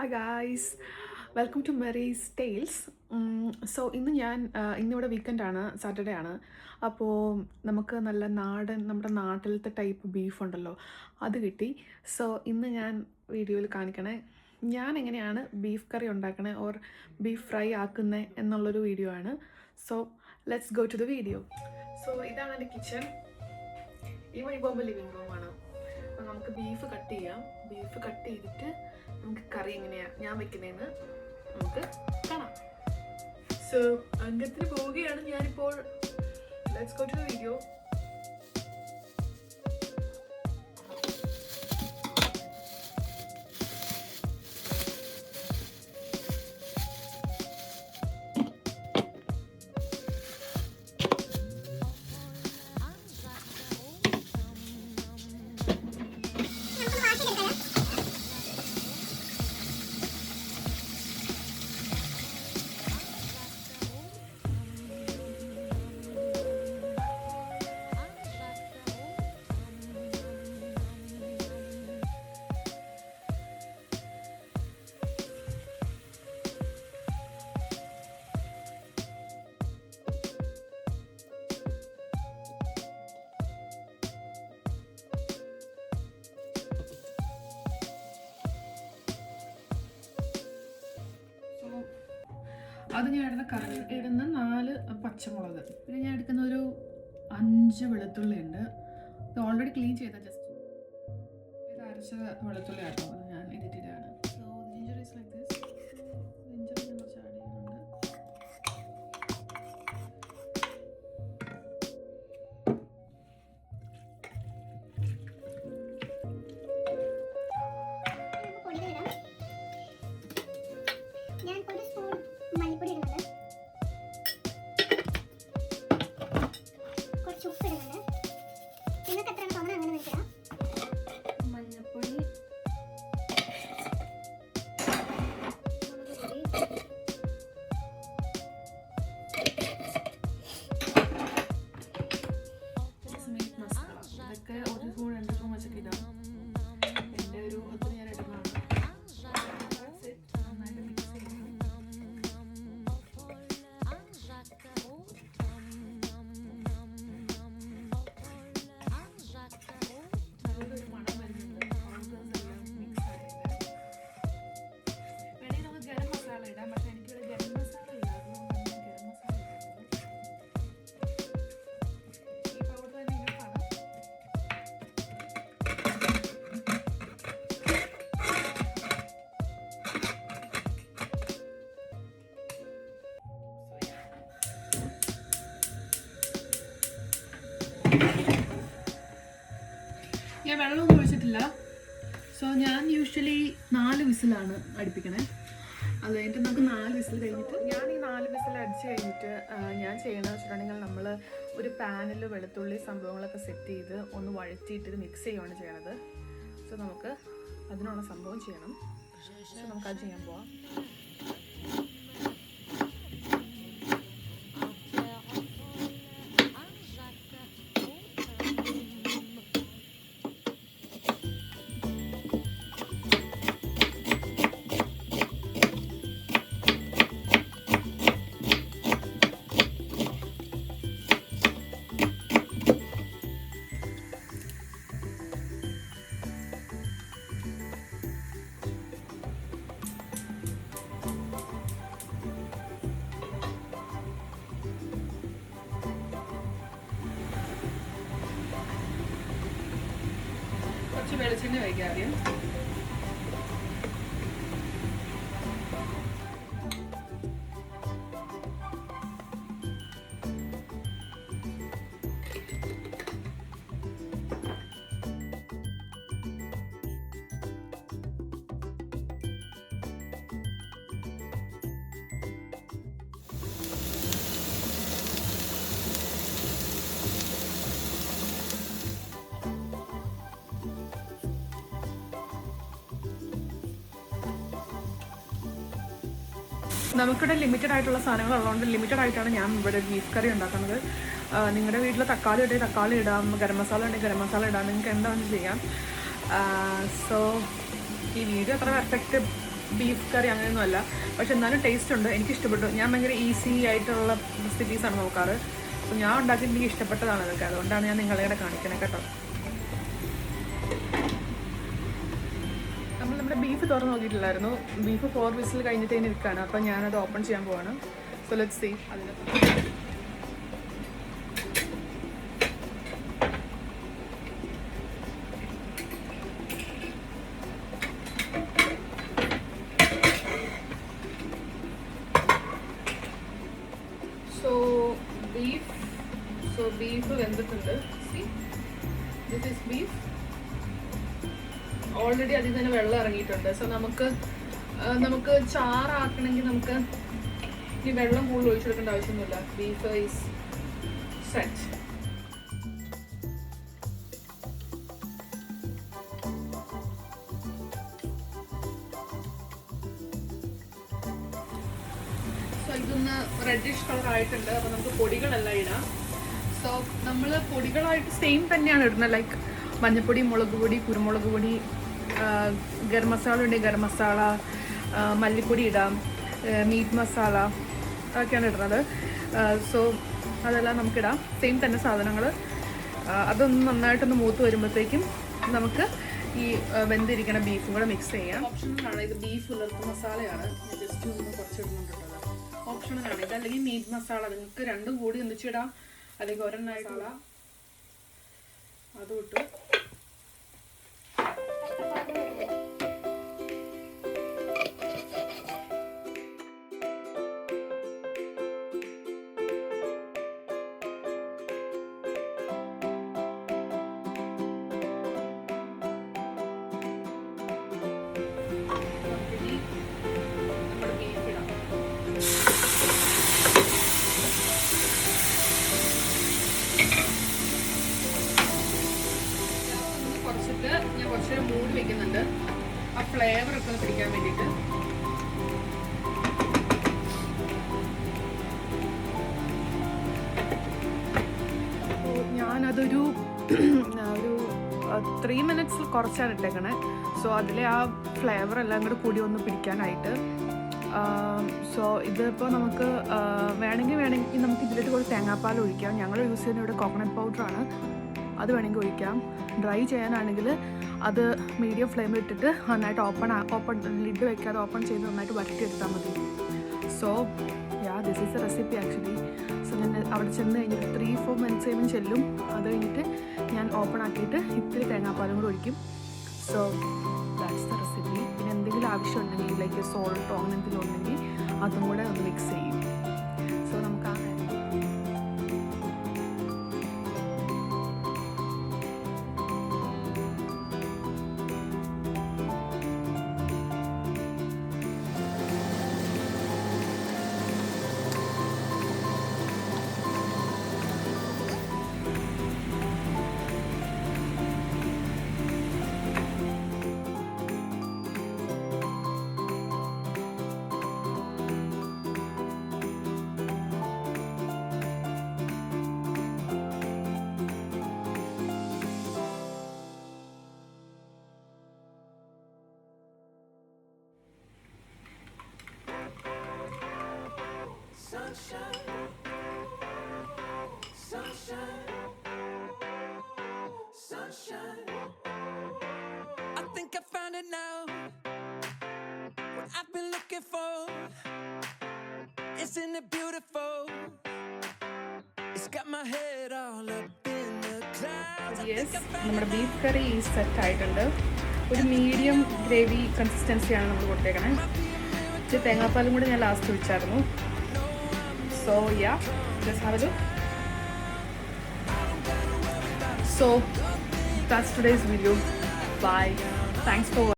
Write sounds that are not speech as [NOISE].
Hi guys welcome to Mary's tales so ഇന്ന് ഞാൻ ഇന്നിവിടെ വീക്കെൻഡ് ആണ് സാറ്റർഡേ ആണ്. അപ്പോൾ നമുക്ക് നല്ല നാടൻ നമ്മുടെ നാട്ടിലത്തെ ടൈപ്പ് ബീഫ് ഉണ്ടല്ലോ അത് കിട്ടി. സോ ഇന്ന് ഞാൻ വീഡിയോയിൽ കാണിക്കണേ ഞാൻ എങ്ങനെയാണ് ബീഫ് കറി ഉണ്ടാക്കണേ ഓർ ബീഫ് ഫ്രൈ ആക്കുന്നത് എന്നുള്ളൊരു വീഡിയോ ആണ്. So let's go to the video so ഇതാണ് എന്റെ കിച്ചൺ ഈ വഴി പോകുമ്പോൾ ലിവിങ് റൂമാണ് അപ്പോൾ നമുക്ക് ബീഫ് കട്ട് ചെയ്യാം. ബീഫ് കട്ട് ചെയ്തിട്ട് നമുക്ക് കറി എങ്ങനെയാ? ഞാൻ വെക്കുന്നതെന്ന് നമുക്ക് കാണാം. സോ അംഗത്തിന് പോവുകയാണ് ഞാനിപ്പോൾ. ലെറ്റ്സ് ഗോ ടു വീഡിയോ അത് ഞാൻ ഇടുന്ന കറി ഇടുന്ന നാല് പച്ചമുളക്. പിന്നെ ഞാൻ എടുക്കുന്ന ഒരു അഞ്ച് വെളുത്തുള്ളി ഉണ്ട് ഇത് ഓൾറെഡി ക്ലീൻ ചെയ്ത ജസ്റ്റ് ഇത് അരച്ച വെളുത്തുള്ളി ആട്ടോ വിസിലാണ് അടുപ്പിക്കണേ. അത് കഴിഞ്ഞിട്ട് നമുക്ക് നാല് വിസിൽ കഴിഞ്ഞിട്ട് ഞാൻ ഈ നാല് വിസിൽ അടിച്ച് കഴിഞ്ഞിട്ട് ഞാൻ ചെയ്യണമെന്ന് വെച്ചിട്ടുണ്ടെങ്കിൽ നമ്മൾ ഒരു പാനിൽ വെളുത്തുള്ളി സംഭവങ്ങളൊക്കെ സെറ്റ് ചെയ്ത് ഒന്ന് വഴറ്റിയിട്ട് മിക്സ് ചെയ്യുകയാണ് ചെയ്യണത്. സോ നമുക്ക് അതിനുള്ള സംഭവം ചെയ്യണം. സോ നമുക്കത് ചെയ്യാൻ പോവാം. കുറച്ച് വെളിച്ചെണ്ണ വയ്ക്കാം ആദ്യം. നമുക്കിവിടെ ലിമിറ്റഡ് ആയിട്ടുള്ള സാധനങ്ങൾ ഉള്ളതുകൊണ്ട് ലിമിറ്റഡ് ആയിട്ടാണ് ഞാൻ ഇവിടെ ബീഫ് കറി ഉണ്ടാക്കുന്നത്. നിങ്ങളുടെ വീട്ടിൽ തക്കാളി ഉണ്ടെങ്കിൽ തക്കാളി ഇടാം ഗരം മസാല ഉണ്ടെങ്കിൽ ഗരം മസാല ഇടാം നിങ്ങൾക്ക് എന്താണെന്ന് ചെയ്യാം. സോ ഈ വീഡിയോ അത്ര പെർഫെക്റ്റ് ബീഫ് കറി അങ്ങനെയൊന്നും അല്ല. പക്ഷെ എന്നാലും ടേസ്റ്റ് ഉണ്ട് എനിക്ക് ഇഷ്ടപ്പെട്ടു. ഞാൻ ഭയങ്കര ഈസി ആയിട്ടുള്ള റെസിപ്പീസാണ് നോക്കാറ്. അപ്പോൾ ഞാൻ ഉണ്ടാക്കി എനിക്ക് ഇഷ്ടപ്പെട്ടതാണ് അതൊക്കെ. അതുകൊണ്ടാണ് ഞാൻ നിങ്ങളെ കാണിക്കണേ കേട്ടോ. ബീഫ് തുറന്ന് നോക്കിയിട്ടില്ലായിരുന്നു ബീഫ് ഫോർ വിസിൽ കഴിഞ്ഞിട്ട് തന്നെ ഇരിക്കുകയാണ് അപ്പം ഞാനത് ഓപ്പൺ ചെയ്യാൻ പോവാണ്. സോ ലെറ്റ് സീ അതിന് സോ ബീഫ് സോ ബീഫ് വെന്തിട്ടുണ്ട്. See this is beef already അതിൽ തന്നെ വെള്ളം ഇറങ്ങിയിട്ടുണ്ട്. സോ നമുക്ക് നമുക്ക് ചാറാക്കണമെങ്കിൽ നമുക്ക് ഈ വെള്ളം കൂടുതൽ ഒഴിച്ചെടുക്കേണ്ട ആവശ്യമൊന്നുമില്ല. ബീഫ് ഈസ് സെറ്റ് സോ ഇതൊന്ന് റെഡിഷ് കളർ ആയിട്ടുണ്ട്. അപ്പോൾ നമുക്ക് പൊടികളെല്ലാം ഇടാം. സോ നമ്മൾ പൊടികളായിട്ട് സെയിം തന്നെയാണ് ഇടുന്നത്. ലൈക്ക് മഞ്ഞൾപ്പൊടി മുളക് പൊടി കുരുമുളക് പൊടി ഗരം മസാല ഉണ്ടെങ്കിൽ ഗരം മസാല മല്ലിപ്പൊടി ഇടാം മീറ്റ് മസാല അതൊക്കെയാണ് ഇടുന്നത്. സോ അതെല്ലാം നമുക്കിടാം. സെയിം തന്നെ സാധനങ്ങൾ അതൊന്ന് നന്നായിട്ടൊന്ന് മൂത്ത് വരുമ്പോഴത്തേക്കും നമുക്ക് ഈ വെന്തിരിക്കുന്ന വെന്തിരിക്കണ ബീഫും കൂടെ മിക്സ് ചെയ്യാം. ഓപ്ഷനിലാണ് ഇത് ബീഫ് ഉലർത്ത് മസാലയാണ്. ജസ്റ്റ് ഒന്ന് കുറച്ചിടുന്നുണ്ടല്ലോ ഓപ്ഷണലാണ് ഇത് അല്ലെങ്കിൽ മീറ്റ് മസാല. നിങ്ങൾക്ക് രണ്ടും കൂടി ഒന്നിച്ചിടാം. അല്ലെങ്കിൽ ഒരെണ്ണായിട്ടുള്ള അതും ഇട്ടു れ കുറച്ച് മൂടി വെക്കുന്നുണ്ട്. ആ ഫ്ലേവർ ഒക്കെ പിടിക്കാൻ വേണ്ടിയിട്ട്. ഞാനതൊരു [CLEARS THROAT] ഒരു ത്രീ മിനിറ്റ്സിൽ കുറച്ചാണ് ഇട്ടേക്കണേ. സോ അതിലെ ആ ഫ്ലേവർ എല്ലാം കൂടെ കൂടി ഒന്ന് പിടിക്കാനായിട്ട്. സോ ഇതിപ്പോൾ നമുക്ക് വേണമെങ്കിൽ വേണമെങ്കിൽ നമുക്ക് ഇതിലേക്ക് കുറച്ച് തേങ്ങാപ്പാൽ ഒഴിക്കാം. ഞങ്ങൾ യൂസ് ചെയ്യുന്ന ഇവിടെ കോക്കനട്ട് പൗഡറാണ് അത് വേണമെങ്കിൽ ഒഴിക്കാം. ഡ്രൈ ചെയ്യാനാണെങ്കിൽ അത് മീഡിയം ഫ്ലെയിമിൽ ഇട്ടിട്ട് നന്നായിട്ട് ഓപ്പൺ ഓപ്പൺ ലിഡ് വെക്കാതെ ഓപ്പൺ ചെയ്ത് നന്നായിട്ട് വരട്ടിയെടുത്താൽ മതി. So yeah this is a recipe actually so ഞാൻ അവിടെ ചെന്ന് കഴിഞ്ഞിട്ട് ത്രീ ഫോർ മിനിറ്റ്സ് കഴിയുമ്പോൾ ചെല്ലും. അത് കഴിഞ്ഞിട്ട് ഞാൻ ഓപ്പൺ ആക്കിയിട്ട് ഇത്തിരി തേങ്ങാപ്പാലും കൂടെ ഒഴിക്കും. സോ ദാറ്റ്സ് ദ റെസിപ്പി പിന്നെ എന്തെങ്കിലും ആവശ്യമുണ്ടെങ്കിൽ ലൈക്ക് സോൾട്ടോ അങ്ങനെ എന്തെങ്കിലും ഉണ്ടെങ്കിൽ അതും കൂടെ ഒന്ന് മിക്സ് ചെയ്യും. യെസ് നമ്മുടെ ബീഫ് കറി സെറ്റ് ആയിട്ടുണ്ട്. ഒരു മീഡിയം ഗ്രേവി കൺസിസ്റ്റൻസിയാണ് നമ്മൾ കൊടുത്തേക്കണേ. ഇച്ചിരി തേങ്ങാപ്പാലും കൂടി ഞാൻ ലാസ്റ്റ് ഒഴിച്ചായിരുന്നു So yeah, let's have a look. So that's today's video. Bye. Thanks for watching.